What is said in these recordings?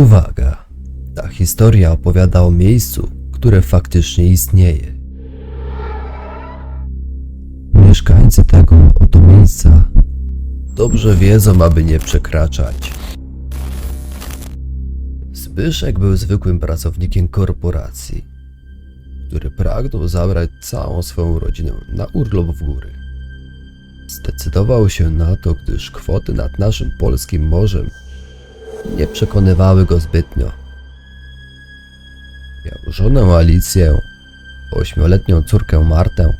Uwaga! Ta historia opowiada o miejscu, które faktycznie istnieje. Mieszkańcy tego oto miejsca dobrze wiedzą, aby nie przekraczać. Zbyszek był zwykłym pracownikiem korporacji, który pragnął zabrać całą swoją rodzinę na urlop w góry. Zdecydował się na to, gdyż kwoty nad naszym polskim morzem nie przekonywały go zbytnio. Miał żonę Alicję, ośmioletnią córkę Martę.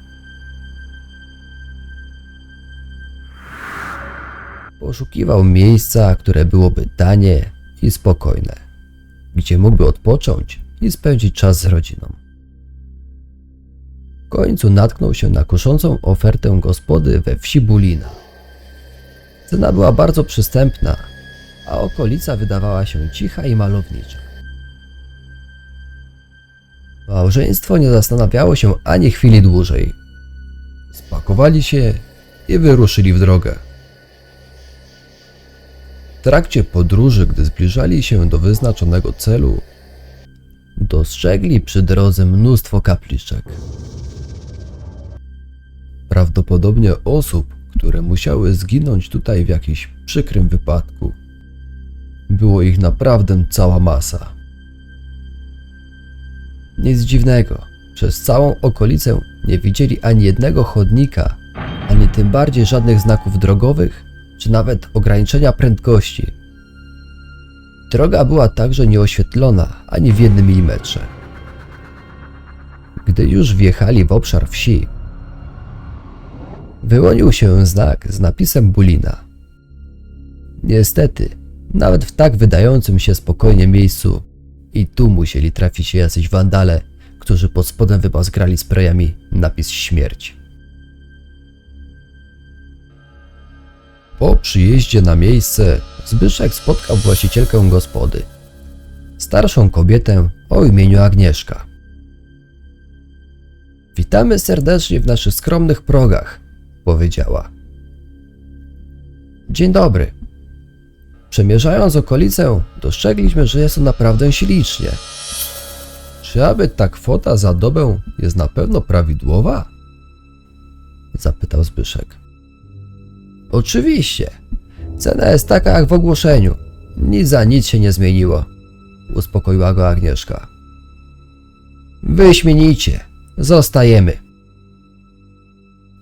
Poszukiwał miejsca, które byłoby tanie i spokojne, gdzie mógłby odpocząć i spędzić czas z rodziną. W końcu natknął się na kuszącą ofertę gospody we wsi Bulina. Cena była bardzo przystępna, a okolica wydawała się cicha i malownicza. Małżeństwo nie zastanawiało się ani chwili dłużej. Spakowali się i wyruszyli w drogę. W trakcie podróży, gdy zbliżali się do wyznaczonego celu, dostrzegli przy drodze mnóstwo kapliczek. Prawdopodobnie osób, które musiały zginąć tutaj w jakimś przykrym wypadku. Było ich naprawdę cała masa. Nic dziwnego, przez całą okolicę nie widzieli ani jednego chodnika, ani tym bardziej żadnych znaków drogowych, czy nawet ograniczenia prędkości. Droga była także nieoświetlona ani w jednym milimetrze. Gdy już wjechali w obszar wsi, wyłonił się znak z napisem Bulina. Niestety, nawet w tak wydającym się spokojnie miejscu i tu musieli trafić się jacyś wandale, którzy pod spodem wybazgrali sprayami napis śmierć. Po przyjeździe na miejsce Zbyszek spotkał właścicielkę gospody. Starszą kobietę o imieniu Agnieszka. Witamy serdecznie w naszych skromnych progach, powiedziała. Dzień dobry. Przemierzając okolicę, dostrzegliśmy, że jest tu naprawdę ślicznie. Czy aby ta kwota za dobę jest na pewno prawidłowa? Zapytał Zbyszek. Oczywiście. Cena jest taka jak w ogłoszeniu. Nic za nic się nie zmieniło. Uspokoiła go Agnieszka. Wyśmienicie. Zostajemy.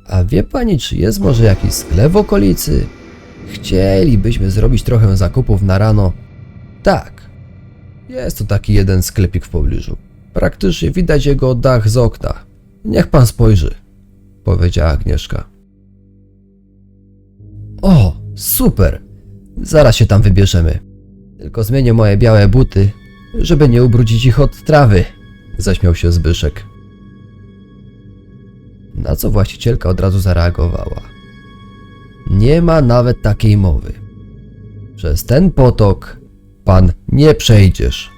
A wie pani, czy jest może jakiś sklep w okolicy? Chcielibyśmy zrobić trochę zakupów na rano. Tak. Jest tu taki jeden sklepik w pobliżu. Praktycznie widać jego dach z okna. Niech pan spojrzy, powiedziała Agnieszka. O, super! Zaraz się tam wybierzemy. Tylko zmienię moje białe buty, żeby nie ubrudzić ich od trawy, zaśmiał się Zbyszek. Na co właścicielka od razu zareagowała. Nie ma nawet takiej mowy. Przez ten potok pan nie przejdziesz.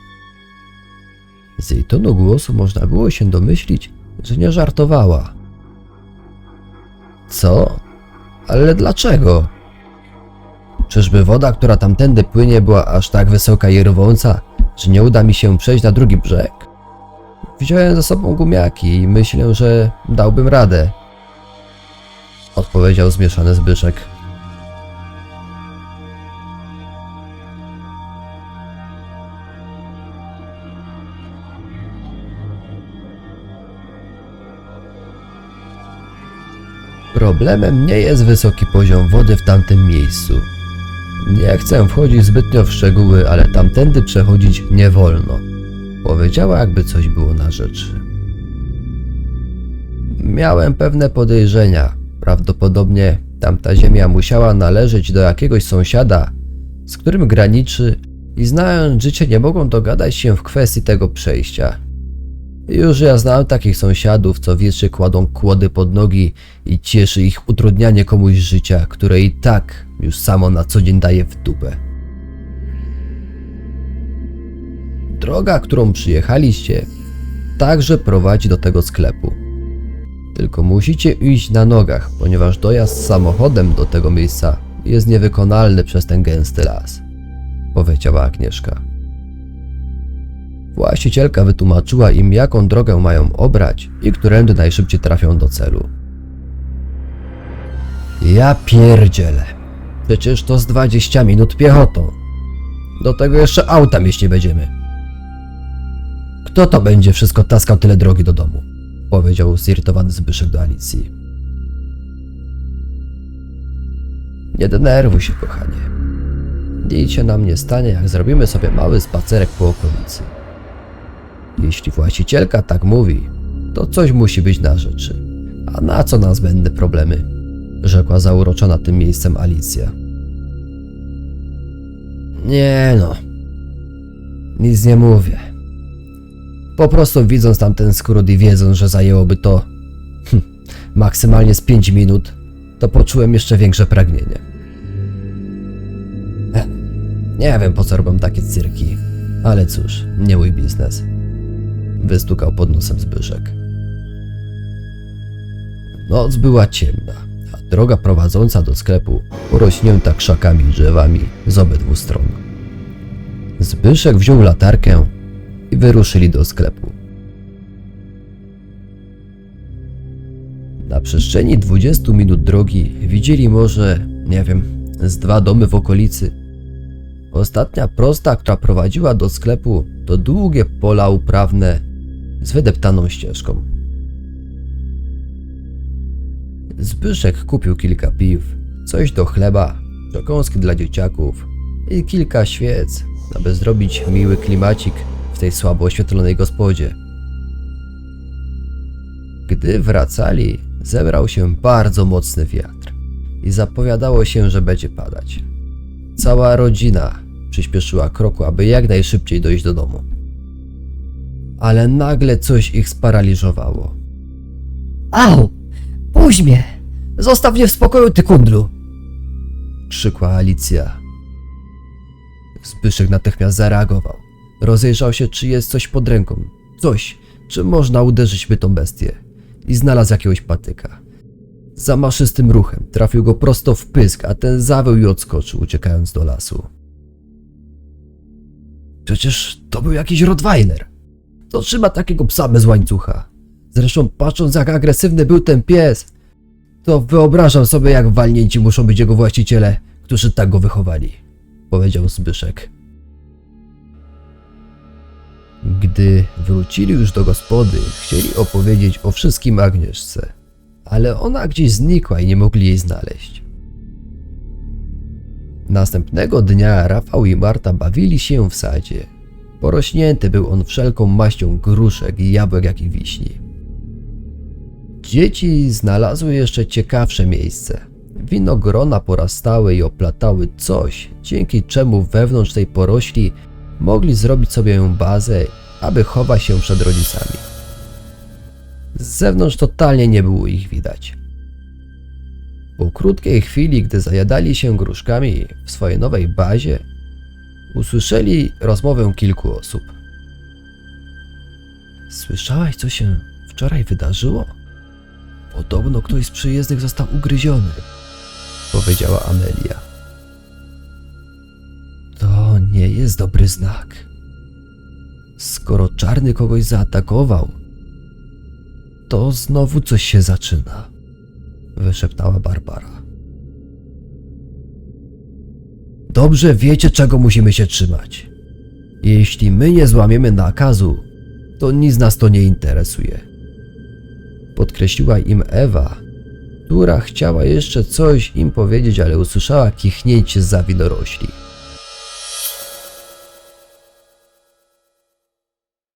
Z jej tonu głosu można było się domyślić, że nie żartowała. Co? Ale dlaczego? Czyżby woda, która tamtędy płynie, była aż tak wysoka i rwąca, że nie uda mi się przejść na drugi brzeg? Wziąłem ze sobą gumiaki i myślę, że dałbym radę. Odpowiedział zmieszany Zbyszek. Problemem nie jest wysoki poziom wody w tamtym miejscu. Nie chcę wchodzić zbytnio w szczegóły, ale tamtędy przechodzić nie wolno. Powiedziała, jakby coś było na rzeczy. Miałem pewne podejrzenia. Prawdopodobnie tamta ziemia musiała należeć do jakiegoś sąsiada, z którym graniczy i znając życie nie mogą dogadać się w kwestii tego przejścia. Już ja znam takich sąsiadów, co wiecznie kładą kłody pod nogi i cieszy ich utrudnianie komuś życia, które i tak już samo na co dzień daje w dupę. Droga, którą przyjechaliście, także prowadzi do tego sklepu. Tylko musicie iść na nogach, ponieważ dojazd samochodem do tego miejsca jest niewykonalny przez ten gęsty las, powiedziała Agnieszka. Właścicielka wytłumaczyła im, jaką drogę mają obrać i którędy najszybciej trafią do celu. Ja pierdzielę. Przecież to z 20 minut piechotą. Do tego jeszcze auta mieć nie będziemy. Kto to będzie wszystko taskał tyle drogi do domu? Powiedział zirytowany Zbyszek do Alicji. Nie denerwuj się, kochanie. Nic się nam nie stanie, jak zrobimy sobie mały spacerek po okolicy. Jeśli właścicielka tak mówi, to coś musi być na rzeczy. A na co nam zbędne problemy? Rzekła zauroczona tym miejscem Alicja. Nie no. Nic nie mówię. Po prostu widząc tamten skrót i wiedząc, że zajęłoby to hm, maksymalnie z 5 minut, to poczułem jeszcze większe pragnienie. Ech, Nie wiem po co robią takie cyrki, ale cóż, nie mój biznes. Wystukał pod nosem Zbyszek. Noc była ciemna, a droga prowadząca do sklepu porośnięta krzakami i drzewami z obydwu stron. Zbyszek wziął latarkę i wyruszyli do sklepu. Na przestrzeni 20 minut drogi widzieli może, nie wiem, z dwa domy w okolicy. Ostatnia prosta, która prowadziła do sklepu, to długie pola uprawne z wydeptaną ścieżką. Zbyszek kupił kilka piw, coś do chleba, przekąski dla dzieciaków i kilka świec, aby zrobić miły klimacik w tej słabo oświetlonej gospodzie. Gdy wracali, zebrał się bardzo mocny wiatr i zapowiadało się, że będzie padać. Cała rodzina przyspieszyła kroku, aby jak najszybciej dojść do domu. Ale nagle coś ich sparaliżowało. Au! Puść mnie! Zostaw mnie w spokoju, ty kundlu! krzykła Alicja. Zbyszek natychmiast zareagował. Rozejrzał się, czy jest coś pod ręką. Coś, czym można uderzyć by tą bestię. I znalazł jakiegoś patyka. Zamaszystym ruchem trafił go prosto w pysk, a ten zawył i odskoczył, uciekając do lasu. Przecież to był jakiś Rottweiler. To trzyma takiego psa bez łańcucha. Zresztą patrząc jak agresywny był ten pies, to wyobrażam sobie, jak walnięci muszą być jego właściciele, którzy tak go wychowali, powiedział Zbyszek. Gdy wrócili już do gospody, chcieli opowiedzieć o wszystkim Agnieszce, ale ona gdzieś znikła i nie mogli jej znaleźć. Następnego dnia Rafał i Marta bawili się w sadzie. Porośnięty był on wszelką maścią gruszek jabłek, jak i wiśni. Dzieci znalazły jeszcze ciekawsze miejsce. Winogrona porastały i oplatały coś, dzięki czemu wewnątrz tej porośli mogli zrobić sobie bazę, aby chować się przed rodzicami. Z zewnątrz totalnie nie było ich widać. Po krótkiej chwili, gdy zajadali się gruszkami w swojej nowej bazie, usłyszeli rozmowę kilku osób. Słyszałaś, co się wczoraj wydarzyło? Podobno ktoś z przyjezdnych został ugryziony, powiedziała Amelia. Nie jest dobry znak. Skoro czarny kogoś zaatakował, to znowu coś się zaczyna, wyszeptała Barbara. Dobrze wiecie, czego musimy się trzymać. Jeśli my nie złamiemy nakazu, to nic nas to nie interesuje podkreśliła im Ewa, która chciała jeszcze coś im powiedzieć, ale usłyszała kichnięcie za winorośli.